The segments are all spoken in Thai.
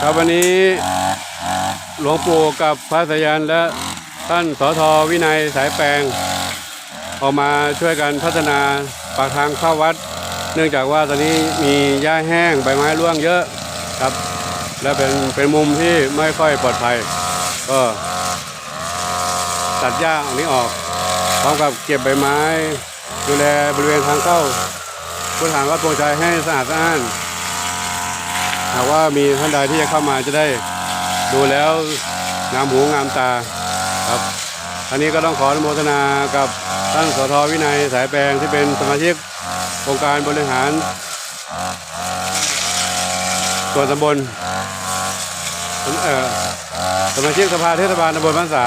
ครับวันนี้หลวงปู่กับพระสยันและท่านสทวินัยสายแปลงออกมาช่วยกันพัฒนาปากทางเข้าวัด เนื่องจากว่าตอนนี้มีหญ้าแห้งใบไม้ร่วงเยอะครับ และเป็นเป็นมุมที่ไม่ค่อยปลอดภัย ก็ตัดหญ้าอันนี้ออกพร้อมกับเก็บใบไม้ ดูแลบริเวณทางเข้าพุทธฐานวัดโพชัยให้สะอาดสะอ้าน หากว่ามีท่านใดที่จะเข้ามาจะได้ดูแล้วงามหูงามตาครับอันนี้ก็ต้องขออนุโมทนากับท่านสทวินัยสายแปลงที่เป็นสมาชิกองค์การบริหารส่วนตำบลสมาชิกสภาเทศบาลตำบลบ้านสา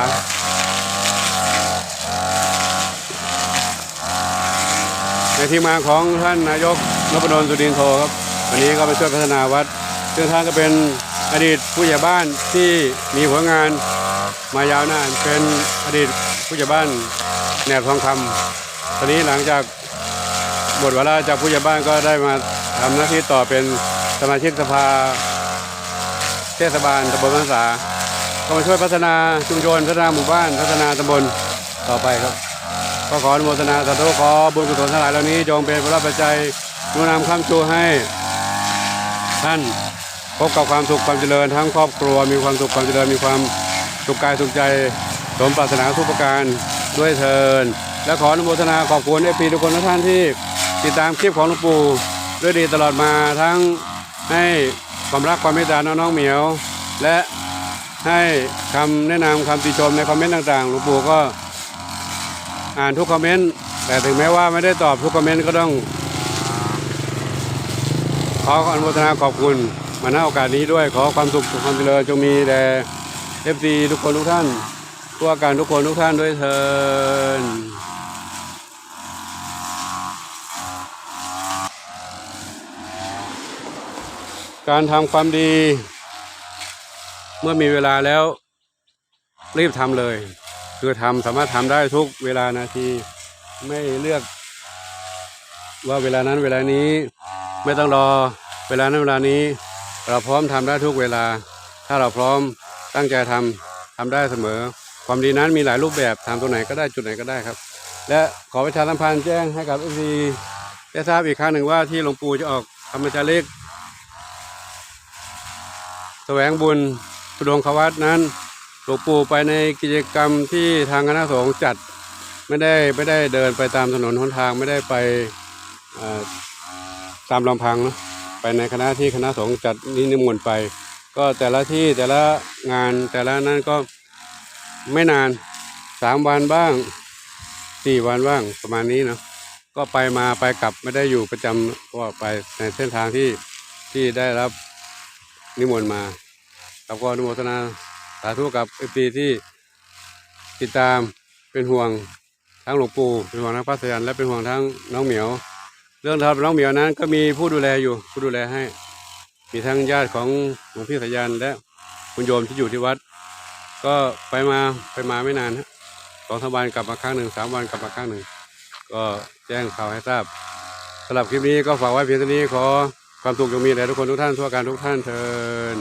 ในที่มาของท่านนายกนพดลสุดินโทครับวันนี้ก็ไปช่วยพัฒนาวัด ซึ่งท่านก็เป็นอดีตผู้ใหญ่บ้านที่มีผลงานมายาวนานเป็นอดีตผู้ใหญ่บ้านแหนบทองคำตอนนี้หลังจากบทวลาจากผู้ใหญ่บ้านก็ได้มาทำหน้าที่ต่อเป็นสมาชิกสภา เทศบาลตำบลบ้านสาก็มาช่วยพัฒนาชุมชนพัฒนาหมู่บ้านพัฒนาตำบลต่อไปครับก็ขออนุโมทนาสาธุขอบุญกุศลทั้งหลายเหล่านี้จงเป็นพระปัจจัยนุนำคำชูให้ท่าน พบกับความสุขความเจริญทั้งครอบครัว มีความสุขความเจริญมีความสุขกายสุขใจสมปรารถนาทุกประการด้วยเทินและขออนุโมทนาขอบคุณเอฟีทุกคนทุกท่านที่ติดตามคลิปของหลวงปู่ด้วยดีตลอดมาทั้งให้ความรักความเมตตาน้องๆเหมียว และให้คำแนะนำคำติชมในคอมเมนต์ต่างๆหลวงปู่ก็อ่านทุกคอมเมนต์แต่ถึงแม้ว่าไม่ได้ตอบทุกคอมเมนต์ก็ต้องขออนุโมทนาขอบคุณ มาณโอกาสนี้ด้วยขอความสุขความเจริญจงมีแด่เอฟซีทุกคนทุกท่านทั่วกันทุกคนทุกท่านด้วยเถินการทำความดี เมื่อมีเวลาแล้ว รีบทำเลย คือทำสามารถทำได้ทุกเวลานาที ไม่เลือก ว่าเวลานั้นเวลานี้ ไม่ต้องรอเวลานั้นเวลานี้ เราพร้อมทำได้ทุกเวลา ถ้าเราพร้อมตั้งใจทำทำได้เสมอ ความดีนั้นมีหลายรูปแบบทำตรงไหนก็ได้จุดไหนก็ได้ครับ และขอประชาสัมพันธ์แจ้งให้กับเอซีได้ทราบอีกครั้งหนึ่งว่าที่หลวงปู่จะออกธรรมจาริกแสวงบุญทุดงควัตนั้นหลวงปู่ไปในกิจกรรมที่ทางคณะสงฆ์จัดไม่ได้ไม่ได้เดินไปตามถนนหนทางไม่ได้ไปตามลำพังเนอะ ในคณะที่คณะสงฆ์จัดนิมนต์ไป ก็แต่ละที่แต่ละงานแต่ละนั้นก็ไม่นานสามวันบ้างสี่วันบ้างประมาณนี้เนาะก็ไปมาไปกลับไม่ได้อยู่ประจำก็ไปในเส้นทางที่ที่ได้รับนิมนต์มาครับก็อนุโมทนาสาธุกับเอฟซีที่ติดตามเป็นห่วงทั้งหลวงปู่เป็นห่วงทั้งพระสยันและเป็นห่วงทั้งน้องเหมียว เรื่องทำน้องเหมียวนั้น ก็มีผู้ดูแลอยู่ผู้ดูแลให้ มีทั้งญาติของหลวงพี่สยันและคุณโยมที่อยู่ที่วัด ก็ไปมาไปมาไม่นานฮะสองสามวันกลับมาครั้งหนึ่งสามวันกลับมาครั้งหนึ่ง ก็แจ้งข่าวให้ทราบสำหรับคลิปนี้ก็ฝากไว้เพียงเท่านี้ขอความสุขจงมีแด่ทุกคนทุกท่านทั่วการทุกท่านเทิน